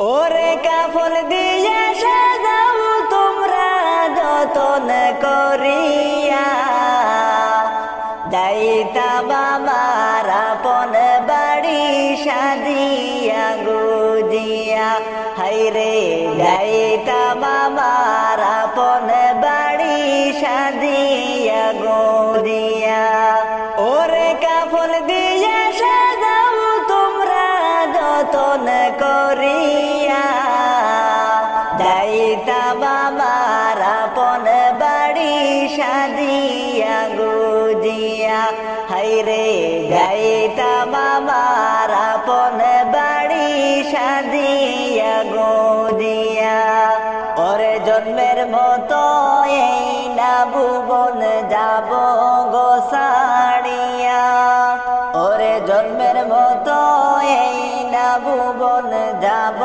ওরে কাফল দিয়ে সাদিয়া গুদিয়া ওরে জন্মের মতো এই না ভুবন যাব গো সাড়িয়া ওরে জন্মের মতো এই না ভুবন যাব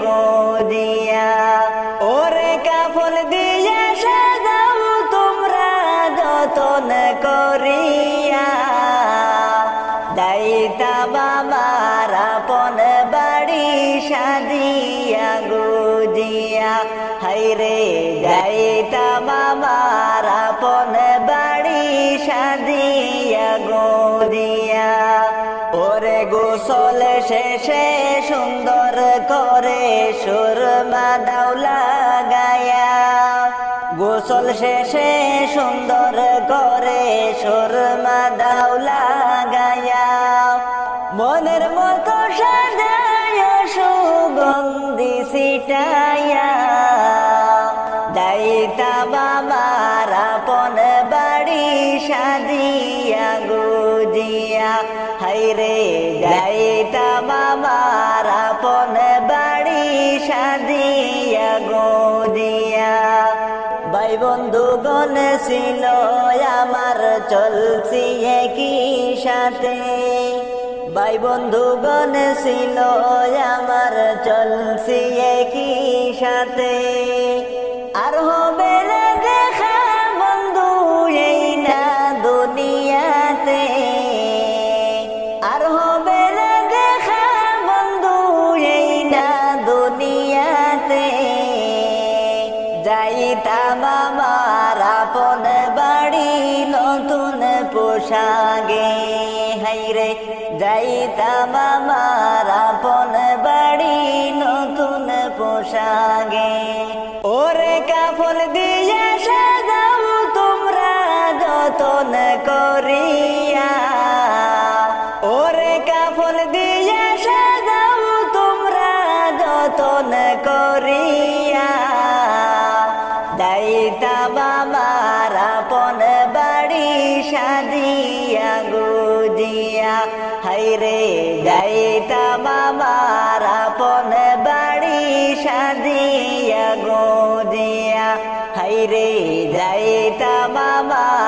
go. গোসল শেষে সুন্দর করে সুরমা দাওলা গায়া। গোসল শেষে সুন্দর করে সুরমা দাওলা গায়া। মনের মতো সাজায় সুগন্ধি সিটাইয়া ছিল আমার চলছি একই সাথে। ভাই বন্ধু গণ ছিল আমার চলছি একই সাথে। আর হবে না দেখা বন্ধু এই না দুনিয়াতে। আর হবে না দেখা বন্ধু এই না দুনিয়াতে। যাইতাম আমার নতুন পোশাগে হাইরে যাইতাম আমার আপন বাড়ি নতুন পোশাগে ওরে কাফল দিয়ে সাজাও তোমরা যতন করিয়া। সাদিয়া গুদিয়া হাইরে যাইতাম আমার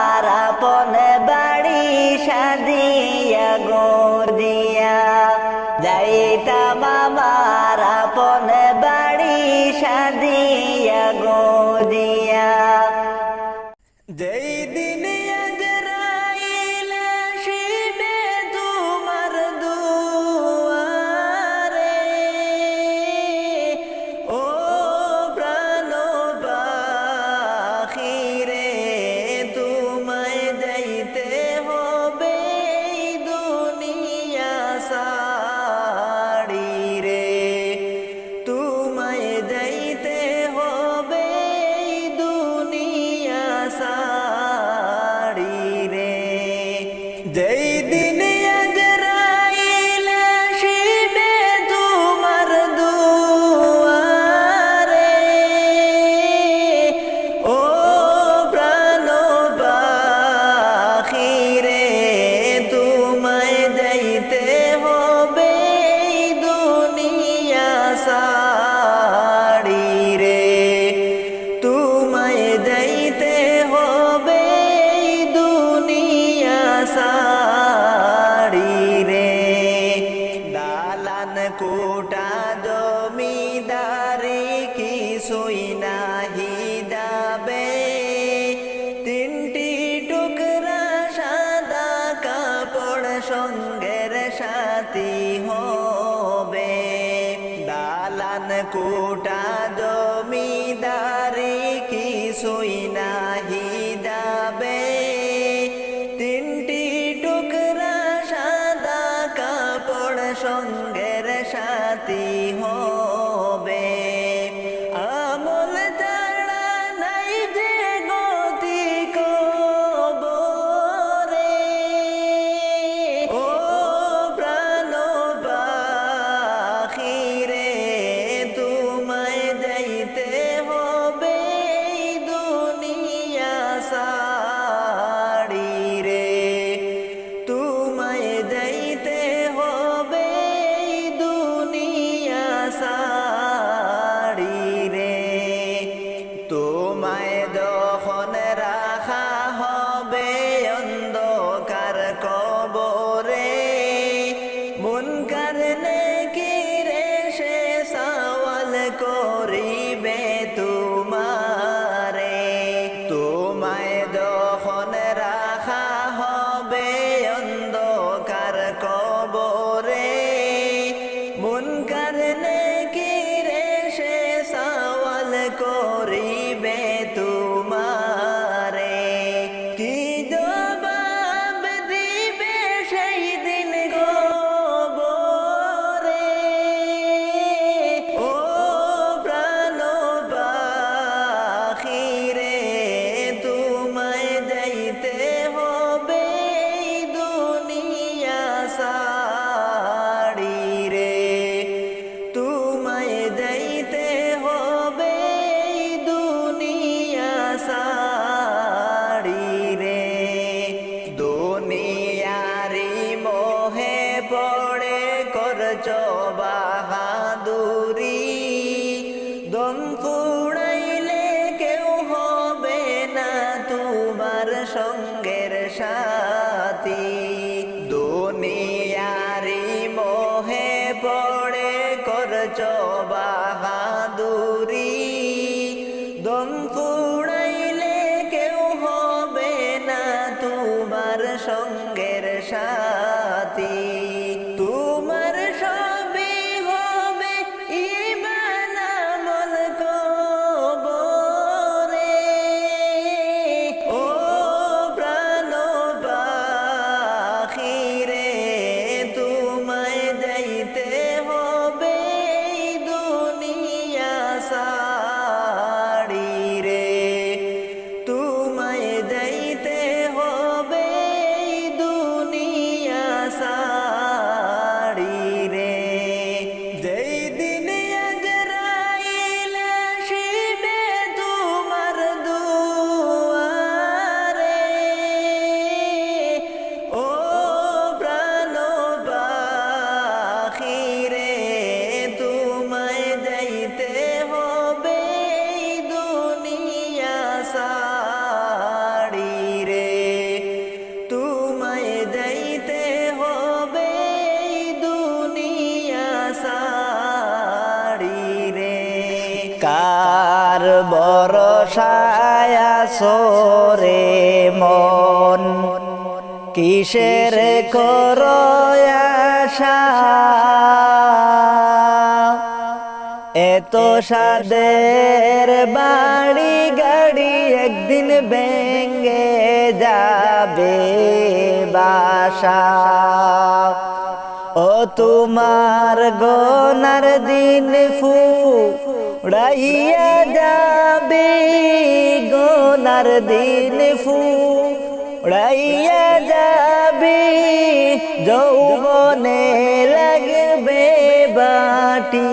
কিছুই করে বরসায় সোরে মন? কিসের করয়াশা এত সাদের বাড়ি গাড়ি একদিন ভেঙ্গে যাবে বাসা। ও তোমার গনার দিন ফু উড়াইয়া যাবে গোনার দিন ফু। উড়াইয়া যাবে, যৌবনে লাগবে বাটি।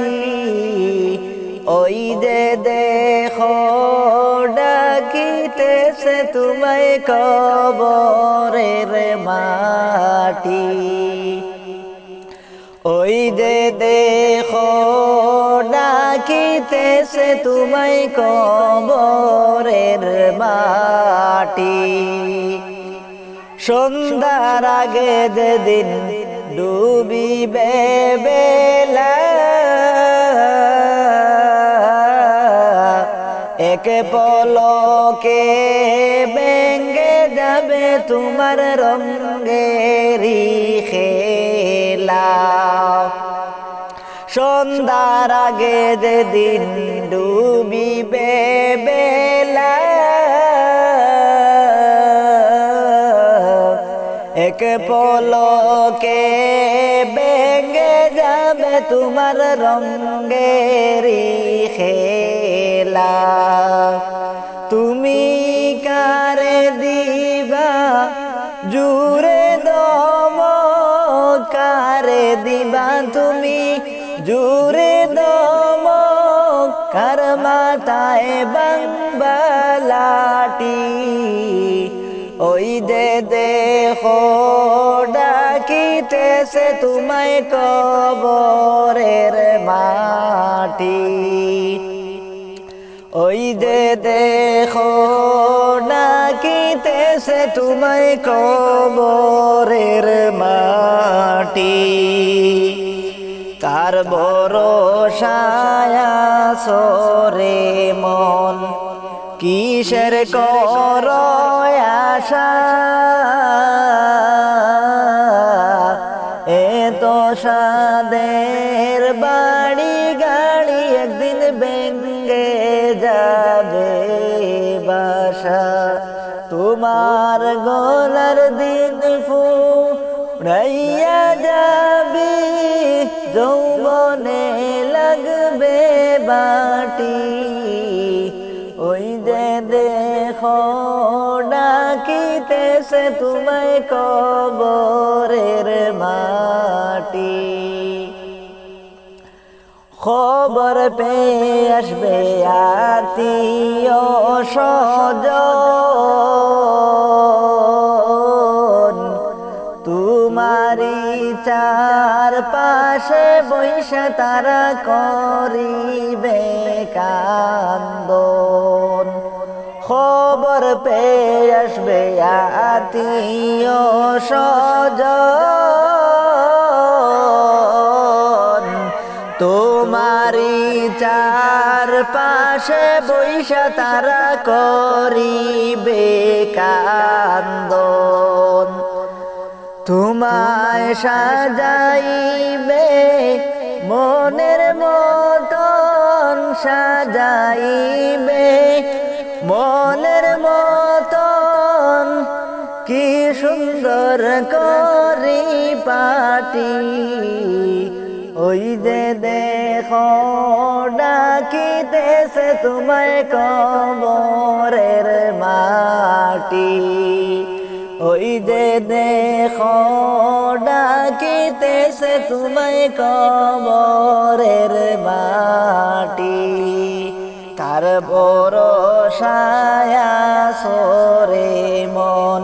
ওই যে দেখো, ডাকিতেছে তোমায় কবরের মাটি। ওই যে দেখো দিতেছে তুমি কবরের মাটি। সন্ধ্যার আগে যেদিন ডুবিবে বেলা, একে পলকে বেঙ্গে যাবে তোমার রঙ্গেরি খেলা। সন্ধ্যার আগে যে দিন ডুবিবে বেলা এক পলকে বেঙ্গে যাবে তোমার রঙ্গেরি খেলা। তোমায় কবরের মাটি। ওই দে দেখো ডাকিতেছে তোমায় কবরের মাটি। কার বড় সায়া সরে মন? কিসের কর আশা? এত সাদের বাড়ি গাড়ি একদিন বেঙ্গে যাবে বাসা। তোমার গলার দিন ফুরাইয়া যাবি, যৌবনে লাগবে বাটি। ওই যে দেখো ডাকিতেছে তোমায় কবরের মাটি খবর পেয়ে আসবে আত্মীয় স্বজন তোমারি চার পাশে বৈশা তারা করিবে কান্দন। খবর পেয়ে আসবে আত্মীয় স্বজন পাশে বৈশা তারা করিবে কান্দন। তোমায় সাজাইবে, মনের মতন সাজাইবে। মনের মতন কি সুন্দর করি পাটি। ওই যে দেখো তোমায় কবরের মাটি। ওই যে দেখো ডাকিতেছে তোমায় কবরের মাটি। তার কার বরসায়া সরে মন।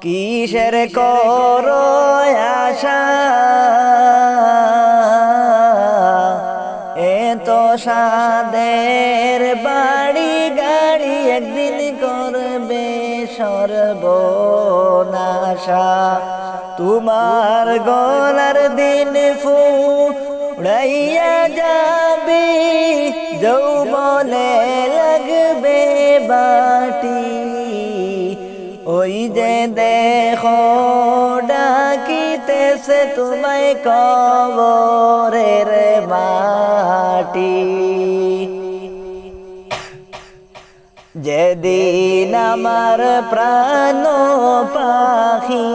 কিসের কর আশা তোমার গলার দিন ফু উড়াইয়া যাবি, যৌবনে লাগবে বাটি। ওই যে দেখো, ডাকিতেছে তোমায় কবরের মাটি যেদিন আমার প্রাণ পাখি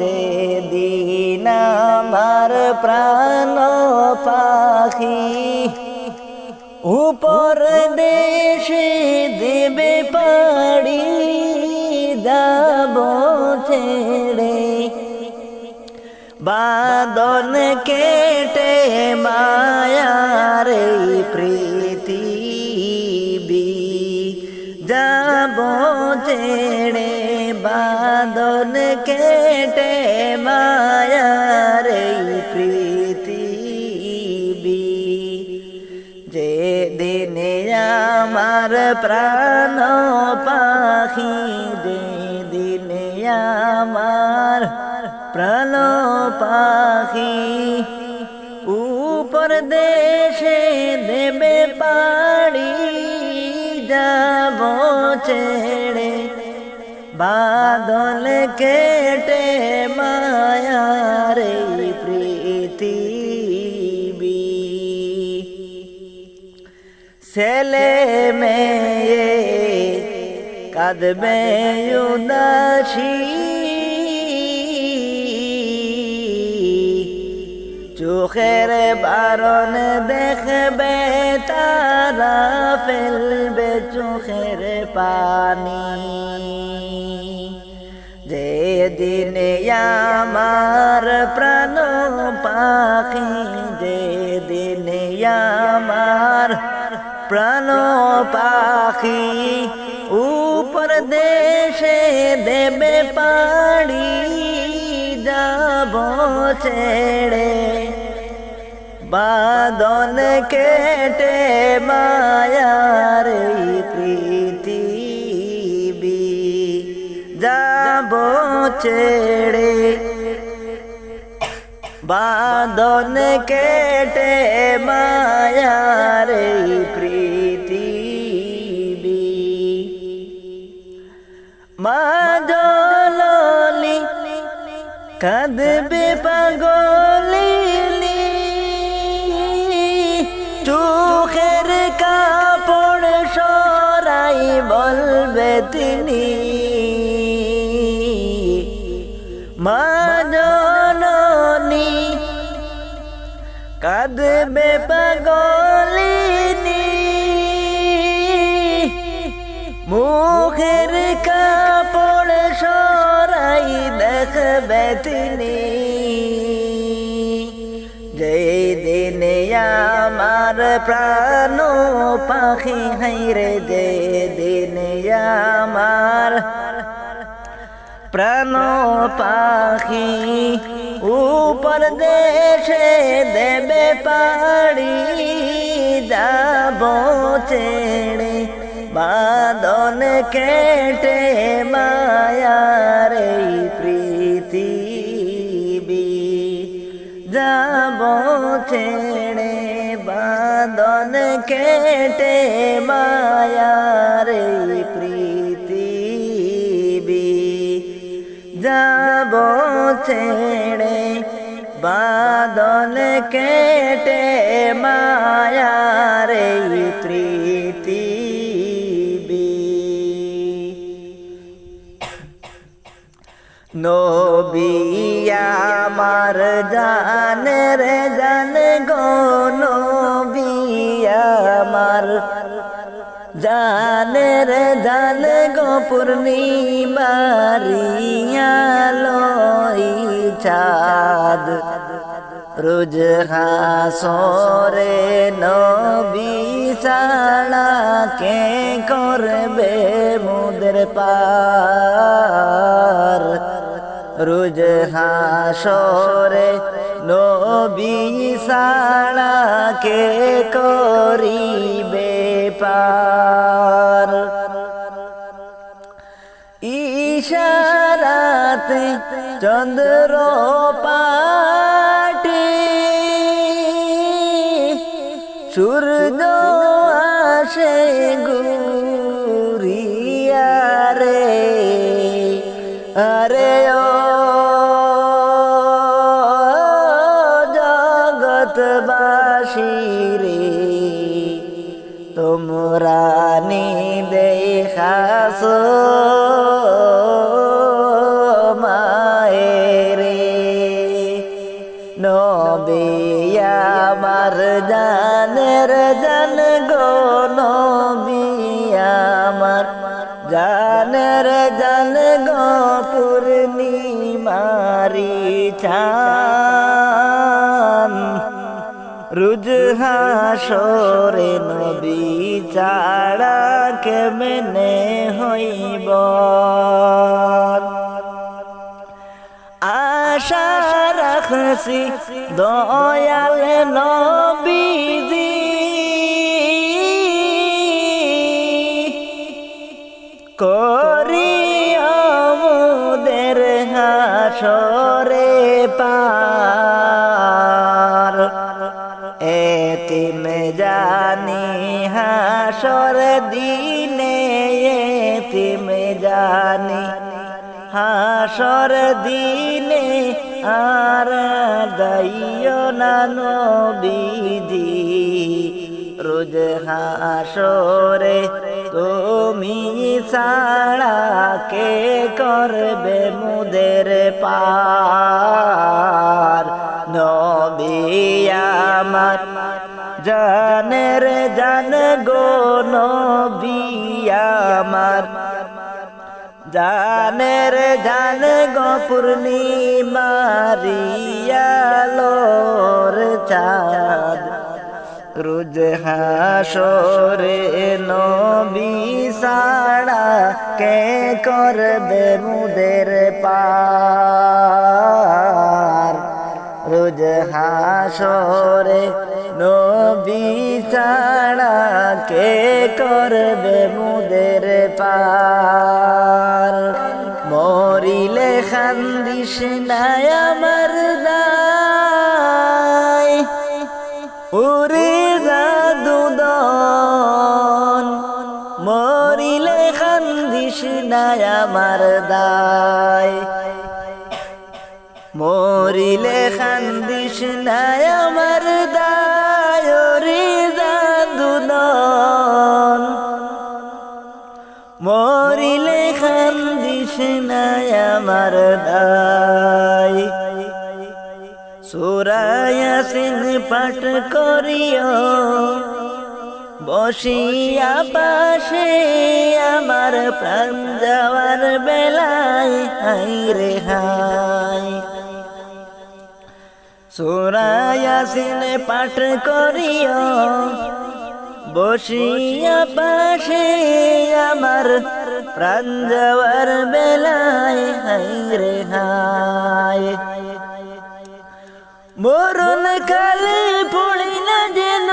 যেদিন আমার প্রাণ পাখি উপর দেশে দেবে পাড়ি যাব ছেড়ে। বাদন কেটে মায়ার পৃথিবী প্রাণ পাখি যে দিনে আমার প্রাণ পাখি উপর দেশে দেবে পাড়ি যাব ছেড়ে। বাদল কেটে মায়ার ছেলে মেয়ে, কাঁদবে উদাসী। চোখের বারণ দেখবে, তারা ফেলবে চোখের পানি। যে দিনে আমার প্রাণ পাখি প্রাণ পাখি উপর দেশে দেবে পাড়ি যাব ছেড়ে। বাদন কেটে মায়ার পৃথিবী যাব ছেড়ে। বাদন কেটে মায়ার মা জললি কাঁদবে পাগলিনি। চোখের কাপড় সরাই বলবে তিনি মা জননী কাঁদবে পাগলিনী। তিনি যেই আমার প্রাণ পাখি হাইরে যে দিনে আমার প্রাণ পাখি উপর দেশে দেবে পাড়ি যাব ছেড়ে বাদন কেটে মায়ার ছেড়ে বাদন কেটে মায়ার পৃথিবী। যাব ছেড়ে বাদল কেটে মায়ার পৃথিবী। নবিয়া আমার জানের গো পূর্ণিমারিয়ালো চাঁদ। রোজ হাসরে নবী সালা কে করবে মুদের পার? রোজ হাসরে নবী সালা কে করিবে পার? ইশারাতে চন্দ্র পাটি সূর্য আসে গুরিয়া পূর্ণিমারি চান রুজ হাসরে নবী চাড়া কেমনে হইব? আশা রাখছি দয়াল নবীজি হাসর দিনে আর গাইও না নবীজি। রোজ হাসরে তুমি ছাড়া কে করবে মুদের পার? নবী আমার জানের জান গো, নবী আমার জানের জান গো পূর্ণিমারিয়ালোর চাঁদ। রোজ হাসরে নবী সাড়া কে করবে মুদের পার? রোজ হাসরে নবী ছাড়া কে করবে মুদের পার? খান্দিস আমার দায়। উরে জাদুদন মরিলে খান্দিস নাই আমার দায়। মরিলে খান্দিস নাই আমার দায় রে জাদুদন মরিলে খান্দিস নাই আমার দায়। সুরায়াসিন পাঠ করিও। বসিয়া পাশে আমার প্রাণ যাওয়ার বেলায়, হাই রে হাই। সুরায়াসিন পাঠ করিও। বসিয়া পাশে আমার প্রাণ যাওয়ার বেলায়, হাই রে হাই। মরণ কালে পড়ি না যেন।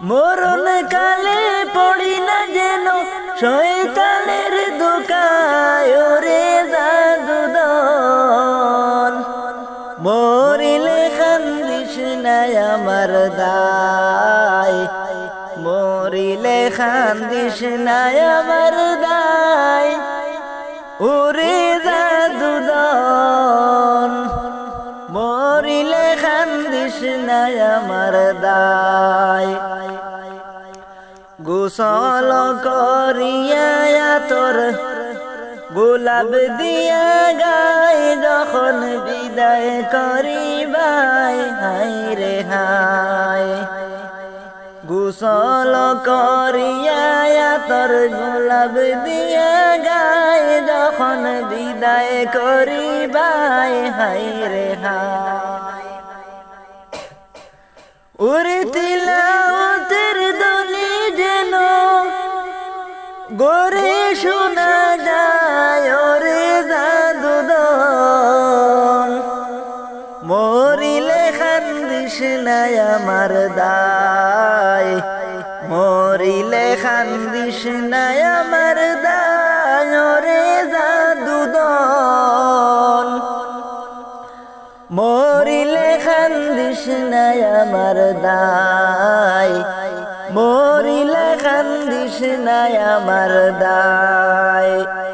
মরণ কালে পড়ি না যেন। শয়তানের দোকায় রে মরিলে খান্দিস নাই আমার দায়। মরিলে খান্দিস নাই আমার গোসল করিয়া তোর গোলাপ দিয়া গায় যখন বিদায় করিবাই হাই রে হাই গোসল করিয়া তোর গোলাপ দিয়া গায় যখন বিদায় করিবাই হাই রে হাই দলি যেন গোরে শোনা যায় ওরে জাদুদন। মরিলে খান্দিস নাই আমার দায়। মরিলে খান্দিস নাই আমার দায় ওরে জাদুদন। মরিলে খান্দিস নাই আমার দায়। কান্দিস না আমার দায়।